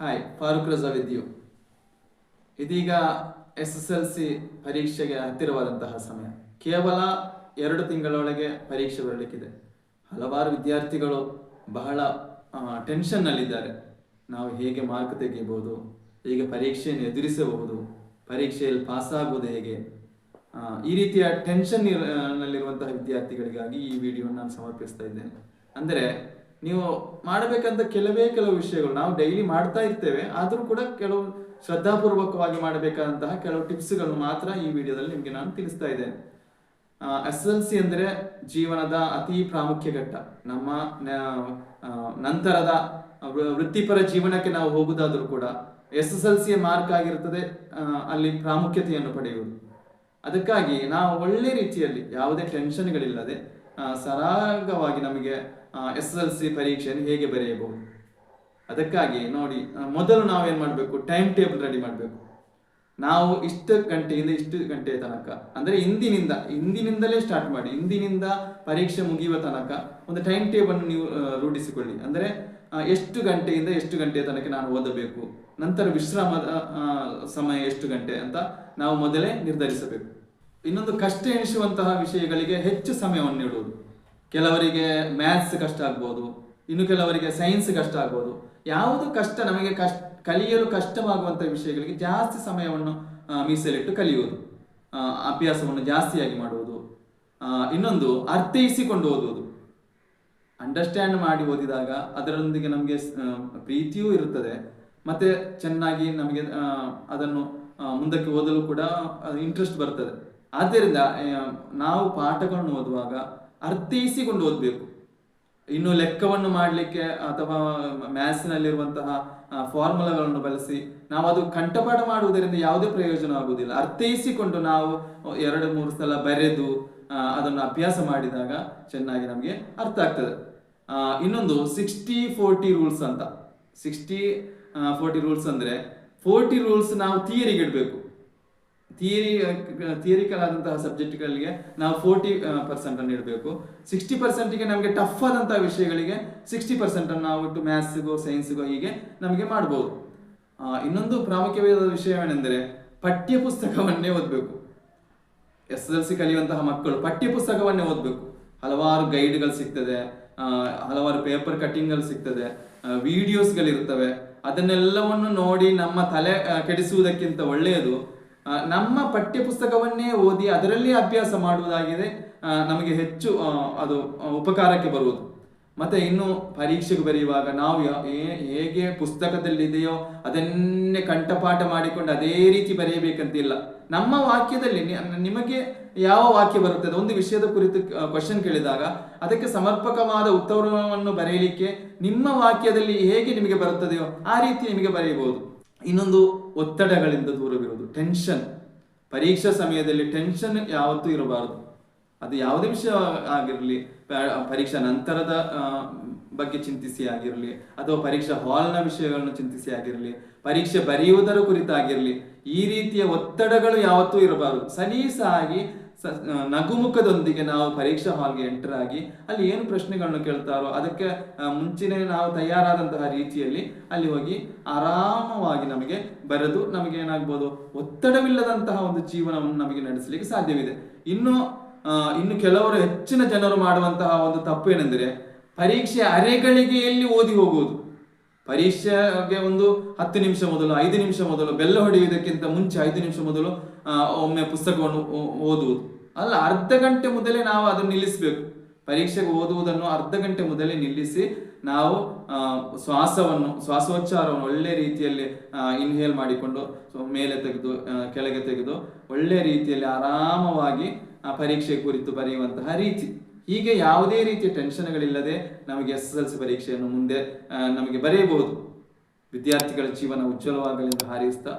Hi Farooq ರಜಾ ವಿದ್ಯು ಇದೀಗ S S L C ಪರೀಕ್ಷೆಗೆ ಹತ್ತಿರವಾದಂತಹ ಸಮಯ. ಕೇವಲ ಎರಡು ತಿಂಗಳೊಳಗೆ ಪರೀಕ್ಷೆ ಬರಲಿಕ್ಕಿದೆ. ಹಲವಾರು ವಿದ್ಯಾರ್ಥಿಗಳು ಬಹಳ ಟೆನ್ಷನ್ನಲ್ಲಿದ್ದಾರೆ ನಾವು ಹೇಗೆ ಮಾರ್ಕ್ ತೆಗೆಯಬಹುದು, ಹೇಗೆ ಪರೀಕ್ಷೆಯನ್ನು ಎದುರಿಸಬಹುದು, ಪರೀಕ್ಷೆಯಲ್ಲಿ ಪಾಸ್ ಆಗುವುದು ಹೇಗೆ? ಈ ರೀತಿಯ ಟೆನ್ಷನ್ ನಲ್ಲಿರುವಂತಹ ವಿದ್ಯಾರ್ಥಿಗಳಿಗಾಗಿ ಈ ವಿಡಿಯೋ ನಾನು ಸಮರ್ಪಿಸ್ತಾ ಇದ್ದೇನೆ. ಅಂದರೆ ನೀವು ಮಾಡಬೇಕಂತ ಕೆಲವೇ ಕೆಲವು ವಿಷಯಗಳು ನಾವು ಡೈಲಿ ಮಾಡ್ತಾ ಇರ್ತೇವೆ, ಆದರೂ ಕೂಡ ಕೆಲವು ಶ್ರದ್ಧಾಪೂರ್ವಕವಾಗಿ ಮಾಡಬೇಕಾದಂತಹ ಕೆಲವು ಟಿಪ್ಸ್ಗಳನ್ನು ಮಾತ್ರ ಈ ವಿಡಿಯೋದಲ್ಲಿ ನಿಮಗೆ ನಾನು ತಿಳಿಸ್ತಾ ಇದ್ದೇನೆ. ಎಸ್ ಎಲ್ ಸಿ ಅಂದರೆ ಜೀವನದ ಅತಿ ಪ್ರಾಮುಖ್ಯ ಘಟ್ಟ. ನಮ್ಮ ನಂತರದ ವೃತ್ತಿಪರ ಜೀವನಕ್ಕೆ ನಾವು ಹೋಗುವುದಾದರೂ ಕೂಡ ಎಸ್ ಎಸ್ ಎಲ್ ಸಿಯ ಮಾರ್ಕ್ ಆಗಿರುತ್ತದೆ ಅಲ್ಲಿ ಪ್ರಾಮುಖ್ಯತೆಯನ್ನು ಪಡೆಯುವುದು. ಅದಕ್ಕಾಗಿ ನಾವು ಒಳ್ಳೆ ರೀತಿಯಲ್ಲಿ ಯಾವುದೇ ಟೆನ್ಷನ್ಗಳಿಲ್ಲದೆ ಸರಾಗವಾಗಿ ನಮಗೆ ಎಸ್ ಎಲ್ ಸಿ ಪರೀಕ್ಷೆಯನ್ನು ಹೇಗೆ ಬರೆಯಬಹುದು? ಅದಕ್ಕಾಗಿ ನೋಡಿ ಮೊದಲು ನಾವೇನು ಮಾಡಬೇಕು? ಟೈಮ್ ಟೇಬಲ್ ರೆಡಿ ಮಾಡಬೇಕು. ನಾವು ಇಷ್ಟು ಗಂಟೆಯಿಂದ ಇಷ್ಟು ಗಂಟೆಯ ತನಕ, ಅಂದರೆ ಇಂದಿನಿಂದ, ಇಂದಿನಿಂದಲೇ ಸ್ಟಾರ್ಟ್ ಮಾಡಿ, ಇಂದಿನಿಂದ ಪರೀಕ್ಷೆ ಮುಗಿಯುವ ತನಕ ಒಂದು ಟೈಮ್ ಟೇಬಲ್ ನೀವು ರೂಢಿಸಿಕೊಳ್ಳಿ. ಅಂದರೆ ಎಷ್ಟು ಗಂಟೆಯಿಂದ ಎಷ್ಟು ಗಂಟೆಯ ತನಕ ನಾನು ಓದಬೇಕು? ನಂತರ ವಿಶ್ರಾಮದ ಸಮಯ ಎಷ್ಟು ಗಂಟೆ ಅಂತ ನಾವು ಮೊದಲೇ ನಿರ್ಧರಿಸಬೇಕು. ಇನ್ನೊಂದು ಕಷ್ಟ ಎನಿಸುವಂತಹ ವಿಷಯಗಳಿಗೆ ಹೆಚ್ಚು ಸಮಯವನ್ನು ನೀಡುವುದು. ಕೆಲವರಿಗೆ ಮ್ಯಾಥ್ಸ್ ಕಷ್ಟ ಆಗ್ಬೋದು, ಇನ್ನು ಕೆಲವರಿಗೆ ಸೈನ್ಸ್ ಕಷ್ಟ ಆಗ್ಬೋದು. ಯಾವುದು ಕಷ್ಟ ನಮಗೆ ಕಷ್ಟ, ಕಲಿಯಲು ಕಷ್ಟವಾಗುವಂತಹ ವಿಷಯಗಳಿಗೆ ಜಾಸ್ತಿ ಸಮಯವನ್ನು ಮೀಸಲಿಟ್ಟು ಕಲಿಯುವುದು. ಅಭ್ಯಾಸವನ್ನು ಜಾಸ್ತಿಯಾಗಿ ಮಾಡುವುದು. ಇನ್ನೊಂದು ಅರ್ಥೈಸಿಕೊಂಡು ಓದುವುದು. ಅಂಡರ್ಸ್ಟ್ಯಾಂಡ್ ಮಾಡಿ ಓದಿದಾಗ ಅದರೊಂದಿಗೆ ನಮಗೆ ಪ್ರೀತಿಯೂ ಇರುತ್ತದೆ. ಮತ್ತೆ ಚೆನ್ನಾಗಿ ನಮಗೆ ಅದನ್ನು ಮುಂದಕ್ಕೆ ಓದಲು ಕೂಡ ಇಂಟ್ರೆಸ್ಟ್ ಬರ್ತದೆ. ಆದ್ದರಿಂದ ನಾವು ಪಾಠಗಳನ್ನು ಓದುವಾಗ ಅರ್ಥೈಸಿಕೊಂಡು ಓದಬೇಕು. ಇನ್ನು ಲೆಕ್ಕವನ್ನು ಮಾಡಲಿಕ್ಕೆ ಅಥವಾ ಮ್ಯಾಥ್ಸ್ನಲ್ಲಿರುವಂತಹ ಫಾರ್ಮುಲಾಗಳನ್ನು ಬಳಸಿ ನಾವು ಅದು ಕಂಠಪಾಠ ಮಾಡುವುದರಿಂದ ಯಾವುದೇ ಪ್ರಯೋಜನ ಆಗುವುದಿಲ್ಲ. ಅರ್ಥೈಸಿಕೊಂಡು ನಾವು ಎರಡು, ಮೂರು ಸಲ ಬರೆದು ಅದನ್ನು ಅಭ್ಯಾಸ ಮಾಡಿದಾಗ ಚೆನ್ನಾಗಿ ನಮಗೆ ಅರ್ಥ ಆಗ್ತದೆ. ಇನ್ನೊಂದು ಸಿಕ್ಸ್ಟಿ ಫೋರ್ಟಿ ರೂಲ್ಸ್ ಅಂತ. ಸಿಕ್ಸ್ಟಿ ಫೋರ್ಟಿ ರೂಲ್ಸ್ ಅಂದ್ರೆ ಫೋರ್ಟಿ ರೂಲ್ಸ್ ನಾವು ಥಿಯರಿಗೆ ಇಡಬೇಕು. ಥಿಯರಿ ಥಿಯರಿಕಲ್ ಆದಂತಹ ಸಬ್ಜೆಕ್ಟ್ಗಳಿಗೆ ನಾವು ಫೋರ್ಟಿ ಪರ್ಸೆಂಟ್ ಅನ್ನು ಇಡಬೇಕು. ಸಿಕ್ಸ್ಟಿ ಪರ್ಸೆಂಟಿಗೆ ನಮಗೆ ಟಫ್ ಆದಂತಹ ವಿಷಯಗಳಿಗೆ ಸಿಕ್ಸ್ಟಿ ಪರ್ಸೆಂಟ್ ಅನ್ನು ನಾವು ಇಟ್ಟು ಮ್ಯಾಥ್ಸ್ಗೋ ಸೈನ್ಸ್ಗೋ ಹೀಗೆ ನಮಗೆ ಮಾಡ್ಬೋದು. ಇನ್ನೊಂದು ಪ್ರಾಮುಖ್ಯವಾದ ವಿಷಯವೇನೆಂದರೆ ಪಠ್ಯಪುಸ್ತಕವನ್ನೇ ಓದಬೇಕು. ಎಸ್ ಎಲ್ ಸಿ ಕಲಿಯುವಂತಹ ಮಕ್ಕಳು ಪಠ್ಯಪುಸ್ತಕವನ್ನೇ ಓದಬೇಕು. ಹಲವಾರು ಗೈಡ್ಗಳು ಸಿಗ್ತದೆ ಹಲವಾರು ಪೇಪರ್ ಕಟ್ಟಿಂಗ್ಗಳು ಸಿಗ್ತದೆ ವಿಡಿಯೋಸ್ಗಳಿರ್ತವೆ ಅದನ್ನೆಲ್ಲವನ್ನು ನೋಡಿ ನಮ್ಮ ತಲೆ ಕೆಡಿಸುವುದಕ್ಕಿಂತ ಒಳ್ಳೆಯದು. ನಮ್ಮ ಪಠ್ಯಪುಸ್ತಕವನ್ನೇ ಓದಿ ಅದರಲ್ಲಿ ಅಭ್ಯಾಸ ಮಾಡುವುದಾಗಿದೆ. ನಮಗೆ ಹೆಚ್ಚು ಅದು ಉಪಕಾರಕ್ಕೆ ಬರುವುದು. ಮತ್ತೆ ಇನ್ನು ಪರೀಕ್ಷೆಗೆ ಬರೆಯುವಾಗ ನಾವು ಹೇಗೆ ಪುಸ್ತಕದಲ್ಲಿದೆಯೋ ಅದನ್ನೇ ಕಂಠಪಾಠ ಮಾಡಿಕೊಂಡು ಅದೇ ರೀತಿ ಬರೆಯಬೇಕಂತಿಲ್ಲ. ನಮ್ಮ ವಾಕ್ಯದಲ್ಲಿ ನಿಮಗೆ ಯಾವ ವಾಕ್ಯ ಬರುತ್ತದೆ? ಒಂದು ವಿಷಯದ ಕುರಿತು ಕ್ವಶನ್ ಕೇಳಿದಾಗ ಅದಕ್ಕೆ ಸಮರ್ಪಕವಾದ ಉತ್ತರವನ್ನು ಬರೆಯಲಿಕ್ಕೆ ನಿಮ್ಮ ವಾಕ್ಯದಲ್ಲಿ ಹೇಗೆ ನಿಮಗೆ ಬರುತ್ತದೆಯೋ ಆ ರೀತಿ ನಿಮಗೆ ಬರೆಯಬಹುದು. ಇನ್ನೊಂದು ಒತ್ತಡಗಳಿಂದ ದೂರವಿರುವುದು. ಟೆನ್ಷನ್ ಪರೀಕ್ಷಾ ಸಮಯದಲ್ಲಿ ಟೆನ್ಷನ್ ಯಾವತ್ತೂ ಇರಬಾರದು. ಅದು ಯಾವುದೇ ವಿಷಯ ಆಗಿರಲಿ ಪರೀಕ್ಷಾ ನಂತರದ ಬಗ್ಗೆ ಚಿಂತಿಸಿ ಆಗಿರಲಿ, ಅಥವಾ ಪರೀಕ್ಷಾ ಹಾಲ್ನ ವಿಷಯಗಳನ್ನು ಚಿಂತಿಸಿ ಆಗಿರಲಿ, ಪರೀಕ್ಷೆ ಬರೆಯುವುದರ ಕುರಿತಾಗಿರಲಿ, ಈ ರೀತಿಯ ಒತ್ತಡಗಳು ಯಾವತ್ತೂ ಇರಬಾರದು. ಸಲೀಸಾಗಿ ನಗುಮುಖದೊಂದಿಗೆ ನಾವು ಪರೀಕ್ಷಾ ಹಾಲ್ಗೆ ಎಂಟರ್ ಆಗಿ ಅಲ್ಲಿ ಏನು ಪ್ರಶ್ನೆಗಳನ್ನು ಕೇಳ್ತಾರೋ ಅದಕ್ಕೆ ಮುಂಚೆನೆ ನಾವು ತಯಾರಾದಂತಹ ರೀತಿಯಲ್ಲಿ ಅಲ್ಲಿ ಹೋಗಿ ಆರಾಮವಾಗಿ ನಮಗೆ ಬರೆದು ನಮಗೆ ಏನಾಗ್ಬೋದು ಒತ್ತಡವಿಲ್ಲದಂತಹ ಒಂದು ಜೀವನವನ್ನು ನಮಗೆ ನಡೆಸಲಿಕ್ಕೆ ಸಾಧ್ಯವಿದೆ. ಇನ್ನು ಇನ್ನು ಕೆಲವರು ಹೆಚ್ಚಿನ ಜನರು ಮಾಡುವಂತಹ ಒಂದು ತಪ್ಪು ಏನೆಂದರೆ ಪರೀಕ್ಷೆ ಅರೆಗಳಿಗೆಯಲ್ಲಿ ಓದಿ ಹೋಗುವುದು? ಪರೀಕ್ಷೆಗೆ ಒಂದು ಹತ್ತು ನಿಮಿಷ ಮೊದಲು, ಐದು ನಿಮಿಷ ಮೊದಲು, ಬೆಲ್ಲ ಹೊಡೆಯುವುದಕ್ಕಿಂತ ಮುಂಚೆ ಐದು ನಿಮಿಷ ಮೊದಲು ಒಮ್ಮೆ ಪುಸ್ತಕವನ್ನು ಓದುವುದು. ಅಲ್ಲ, ಅರ್ಧ ಗಂಟೆ ಮೊದಲೇ ನಾವು ಅದನ್ನು ನಿಲ್ಲಿಸಬೇಕು. ಪರೀಕ್ಷೆಗೆ ಓದುವುದನ್ನು ಅರ್ಧ ಗಂಟೆ ಮೊದಲೇ ನಿಲ್ಲಿಸಿ ನಾವು ಶ್ವಾಸವನ್ನು, ಶ್ವಾಸೋಚ್ಚಾರವನ್ನು ಒಳ್ಳೆ ರೀತಿಯಲ್ಲಿ ಇನ್ಹೇಲ್ ಮಾಡಿಕೊಂಡು ಮೇಲೆ ತೆಗೆದು ಕೆಳಗೆ ತೆಗೆದು ಒಳ್ಳೆ ರೀತಿಯಲ್ಲಿ ಆರಾಮವಾಗಿ ಪರೀಕ್ಷೆ ಕುರಿತು ಬರೆಯುವಂತಹ ರೀತಿ. ಹೀಗೆ ಯಾವುದೇ ರೀತಿಯ ಟೆನ್ಷನ್ಗಳಿಲ್ಲದೆ ನಮಗೆ ಎಸ್ ಎಲ್ ಸಿ ಪರೀಕ್ಷೆಯನ್ನು ಮುಂದೆ ನಮಗೆ ಬರೆಯಬಹುದು. ವಿದ್ಯಾರ್ಥಿಗಳ ಜೀವನ ಉಜ್ವಲವಾಗಲಿ ಎಂದು ಹಾರೈಸ್ತಾ